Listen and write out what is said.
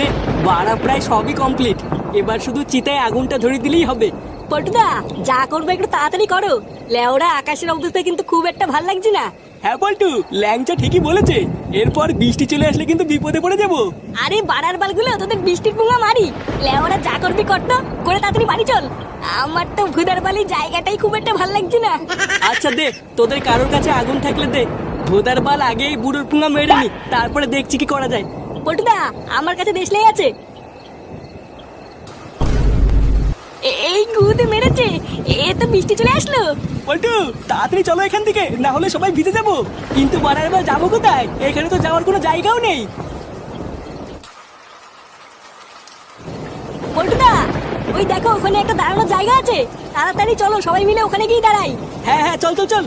নে বাড়া প্রায় সবই কমপ্লিট এবার শুধু চিতায় আগুনটা ধরে দিলেই হবে। পল্টুদা যা করবে একটু তাড়াতাড়ি করো। লেওরা আকাশের অবস্থা কিন্তু খুব একটা ভালো লাগছে না। হ্যাঁ পল্টু ল্যাংচা ঠিকই বলেছে। এরপর বৃষ্টি চলে আসলে কিন্তু বিপদে পড়ে যাব। আরে বাড়ার বালগুলো তোদের বৃষ্টির পুঙ্গা মারি। লেওরা যা করবি করতো করে তাড়াতাড়ি বাড়ি চল। আমার তো ভুদার বালি জায়গাটাই খুব একটা ভালো লাগছে না। আচ্ছা দে তোদের কারোর কাছে আগুন থাকলে দে। ধোদার বাল আগেই বুড়োর পুঙ্গা মেরে নি তারপরে দেখছি কি করা যায়। পল্টুদা আমার কাছে দেশলাই আছে। এই গুদে মেরেছে। এ তো বৃষ্টি চলে আসলো। পল্টু তাড়াতাড়ি চলো এখান থেকে না হলে সবাই ভিজে যাব। কিন্তু বাড়ার বার যাব কোথায়? এখানে তো যাওয়ার কোনো জায়গাও নেই। পল্টুদা ওই দেখো ওখানে একটা দাঁড়ানোর জায়গা আছে। তাড়াতাড়ি চলো সবাই মিলে ওখানে গিয়ে দাঁড়াই। হ্যাঁ হ্যাঁ চল চল চল।